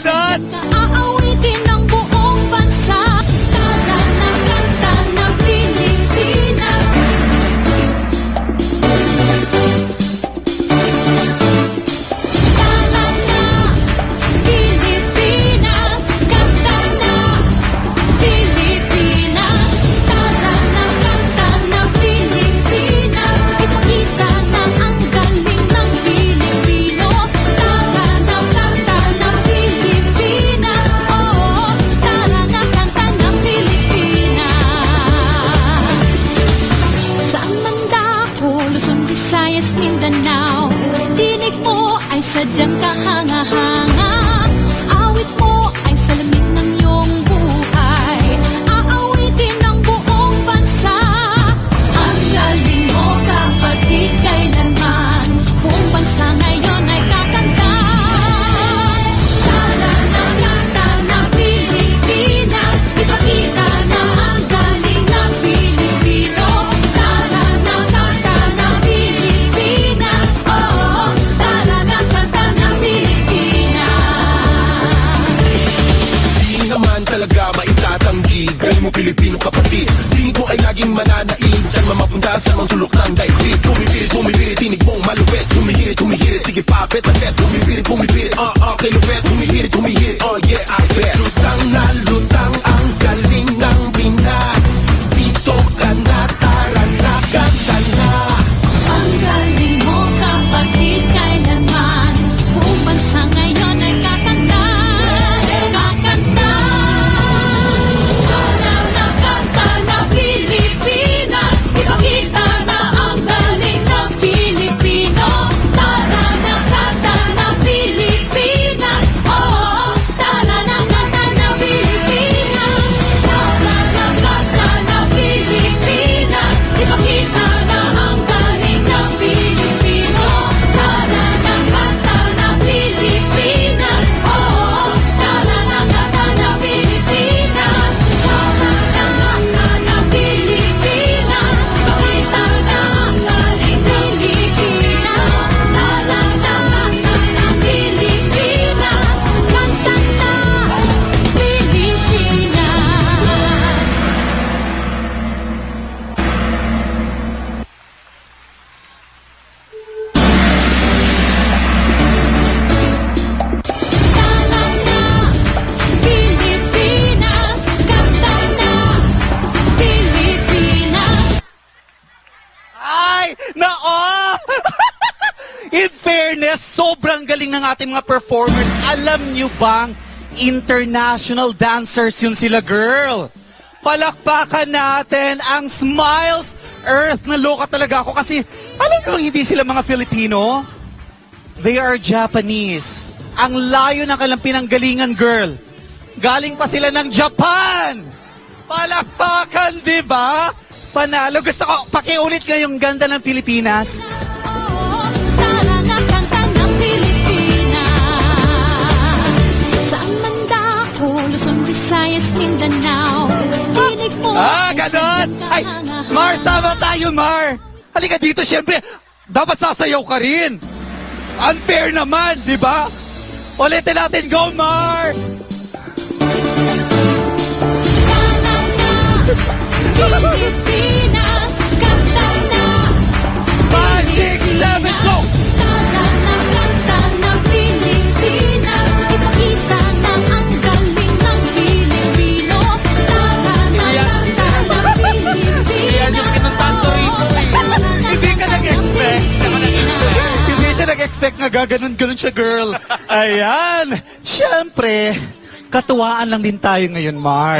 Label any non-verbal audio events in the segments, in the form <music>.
son. Maitatanggi. Galing mo Pilipino kapatid Tingin ko ay laging mananaig. Saan man mapunta sa mga sulok ng daigdig. Bumibirit, bumibirit, tinig mong malupit Humihirit, humihirit, sige papet na bet Bumibirit, bumibirit, uh, uh, kay lupet Humihirit, humihirit, oh yeah, sobrang galing ng ating mga performers. Alam nyo bang international dancers yun sila, girl? Palakpakan natin ang Smiles Earth. Naloka talaga ako kasi alam nyo hindi sila mga Filipino? They are Japanese. Ang layo ng kanilang pinanggalingan, girl. Galing pa sila ng Japan! Palakpakan, di ba? Panalo. Gusto ko, pakiulit nga yung ganda ng Pilipinas. Mindanao Ah, ganon! Ay, Mar, sama tayo, Mar! Halika dito, syempre, dapat sasayaw ka rin. Unfair naman, di ba? Ulitin natin, go, Mar! Tara Nag-expect na gaganon-ganon siya, girl. Ayan. Siyempre, katuwaan lang din tayo ngayon, Mar.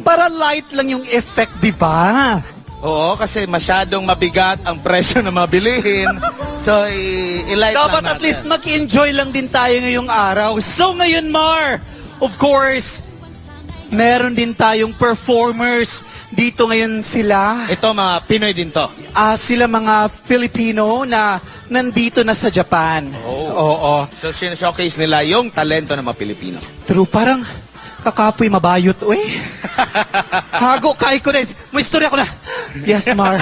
Para light lang yung effect, di ba? Oo, kasi masyadong mabigat ang presyo na mabilihin. So, i- i-light Dapat lang at least mag-enjoy lang din tayo ngayong araw. So ngayon, Mar, of course, meron din tayong performers. Dito ngayon sila. Ito mga Pinoy din to. Ah, sila mga Filipino na nandito na sa Japan. Oh. Oo. So, showcase nila yung talento ng mga Pilipino. True, parang kakapoy mabayot. Uy. <laughs> Hago, kay ko na. May istorya ko na. Yes, Mar.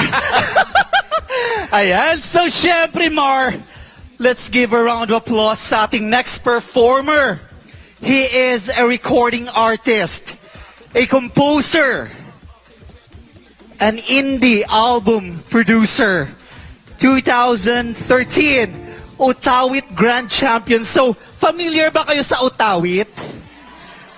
<laughs> Ayan. So, syempre, Mar, let's give a round of applause sa ating next performer. He is a recording artist, a composer, an indie album producer, 2013 Otawit Grand Champion. So, familiar ba kayo sa Otawit?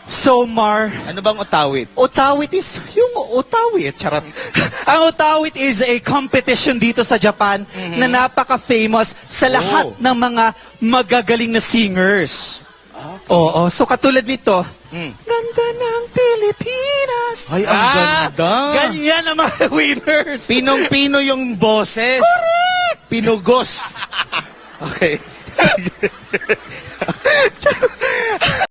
So, Mar, Ano bang utawit? Otawit is yung Otawit, charot. <laughs> Ang Otawit is a competition dito sa Japan na napaka-famous sa lahat Oh. ng mga magagaling na singers. Oo, so katulad nito, Mm. Ganda ng Pilipinas. Ay, ang Ah, ganda. Ganyan ang mga <laughs> winners. Pinong-pino yung boses. Pinugos. <laughs> Okay. <laughs>